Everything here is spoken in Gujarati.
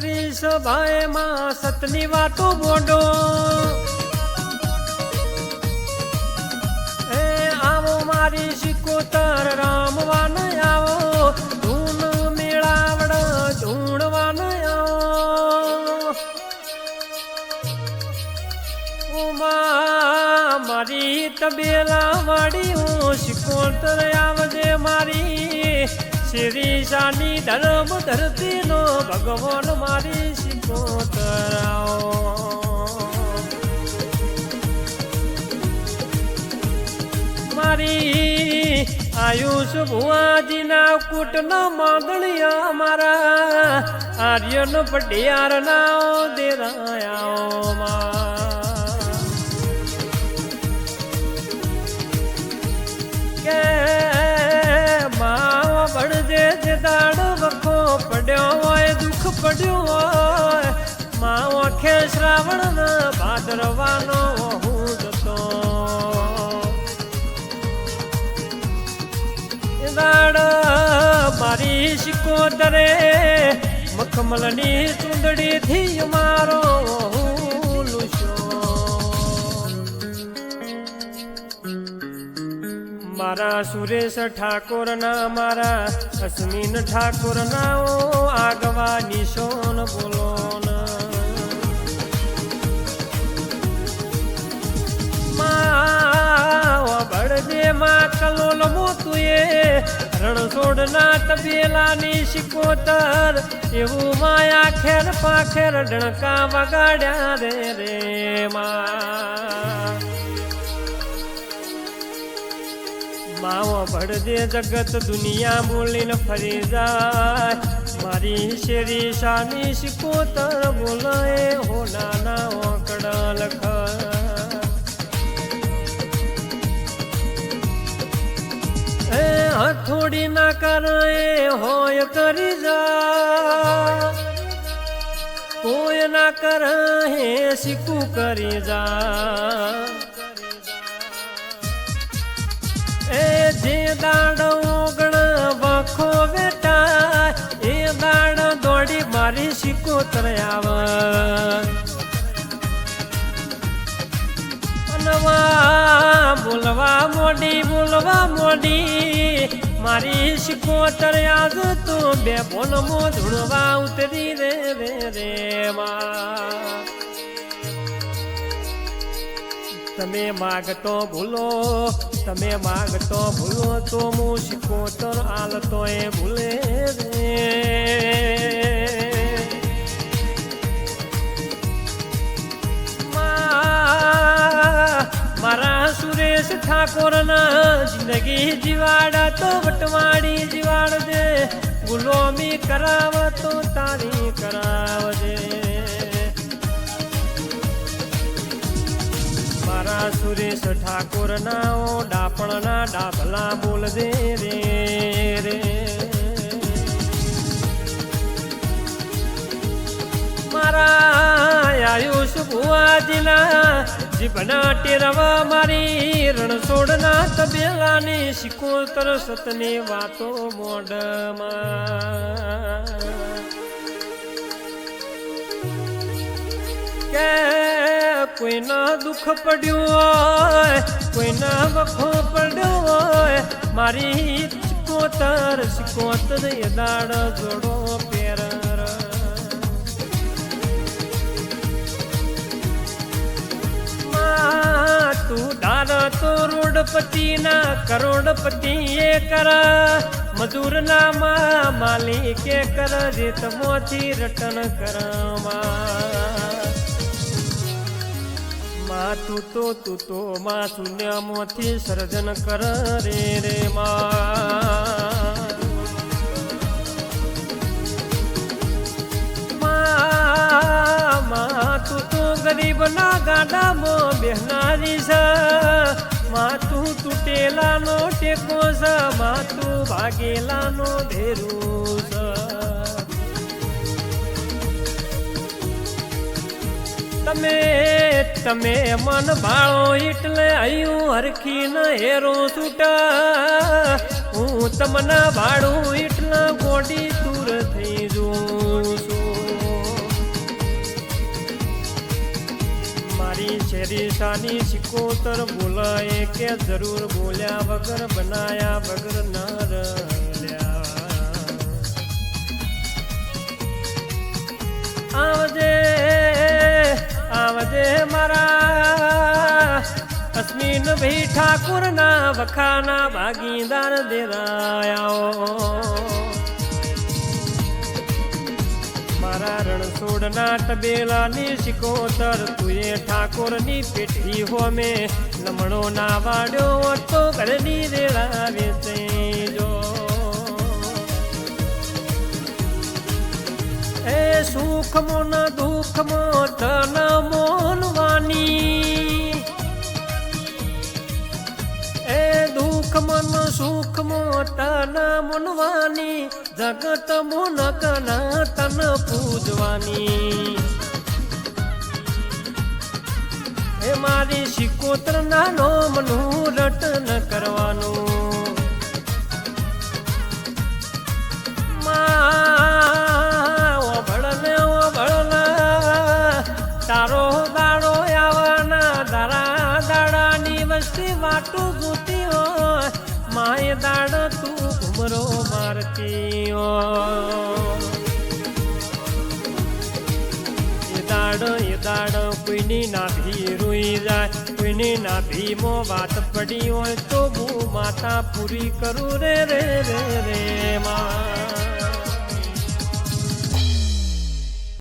સકરી સભાએમાં સતની વાતો બોડો. એ આવો મારી શિકોતર રામવાન આવો, ધૂન મેળાવડ ધૂણવાન આવો. ઉમા, મારી તબેલા વાળી હું શિકોતર આવજે મારી. શ્રી શાની ધર્મ ધરતી નો ભગવાન મારી આવો મારી આયુષ ભુવાજીના કૂટના માંગણિયા મારા આર્યન પટિયાર ના દેરાયા માં વખો પડ્યો હોય, દુઃખ પડ્યું હોય, માવ આખે શ્રાવણ ભાદરવાનો હું જતો. મારી શિકોતરે મખમલની ચૂંદડી થી મારો મારા સુરેશ ઠાકોર ના મારા, અશ્વિન ઠાકોર ના ઓ આગવા નિશોન બોલો માં કલોલ મોતુએ રણછોડ ના તબેલાની શિકોતર, એવું માયા ખેર પાખેર ડણકા વગાડ્યા રે રે માં. માવો ભળદે જગત દુનિયા બોલીને ફરી જાય. મારી શેરી શાની શિકોતર બોલાય, હો નાના ઓકડા લખ હથોડી ના કરે હોય કરી જા. કોઈ ના કરે શીખું કરી જા. જે દાડ ઓગણ વખો બેટા એ દાડ દોડી મારી આવ અનવા બોલવા મોડી બોલવા મોડી મારી શિકોતર આજ તો બે બોલમો ધૂણવા ઉતરી રે રે રે માં તમે માગતો ભૂલો, તમે માગતો ભૂલો તો હું શીખોતર આલતો એ ભૂલે મારા સુરેશ ઠાકોર ના જિંદગી જીવાડા તો વટવાડી જીવાડજે. ગુલામી કરાવતો તારી કરાવજે. મારા સુરેશ ઠાકોર ના ઓ ડાપણ ના ડાભલા બોલજે રે રે. મારા આયુષ ભુવાજીના જીભના ટેરવા મારી રણછોડના તબેલાની શિકોતર સતની વાતો મોઢમાં. કે કોઈના દુઃખ પડ્યું હોય, કોઈના વખો પડ્યો હોય, મારી સિકોતર સિકોતર એ દાડ જોડો પેર તું દાર તો રોડપતિ ના કરોડપતિ એ કર. મજૂર ના માલિકે કર રીત મોથી રટન કરમાં માં તું તો તું તો માં શૂન્યમાંથી સર્જન કર રે રે માં. તું તો ગરીબ ના ગાડામાં બેહનારી છે. માતું તૂટેલાનો ટેકો છે. માતું ભાગેલાનો ધેરું છે. તમે તમે મન ભાળો એટલે આયું હરખી ન હેરો છૂટા હું તમને ભાડું એટલા ગોડી દૂર થઈ જોઉં મારી શેરી સાની સિકોતર બોલાય કે જરૂર બોલ્યા વગર બનાયા વગર ભાઈ ઠાકુરના વખાના ભાગીદાર દેરાયાઓ મારા રણછોડના ટબેલાની શિકોતર તુએ ઠાકોરની પેઠી હોમે. લમણો ના વાડ્યો તો ઘરની રેળા વેચે જો. એ સુખમો ન દુઃખમો ધન મોનવાની દુઃખ મન સુખ મો તન મુનવાની, જગત મુનક ના તન પૂજવાની. એ મારી શિકોત્ર ના નોમનું રટન કરવાનું. મા ઓભળ ને ઓભળ તારો દાડો વસ્તી વાટું ગુતી હોય માય દાડ તું ઘુમરો મારતી એ દાડ એ દાડ કોઈની નાભી રૂઈ જાય, કોઈની નાભીમો વાત પડી હોય તો હું માતા પૂરી કરું રે રે રે રે, માં.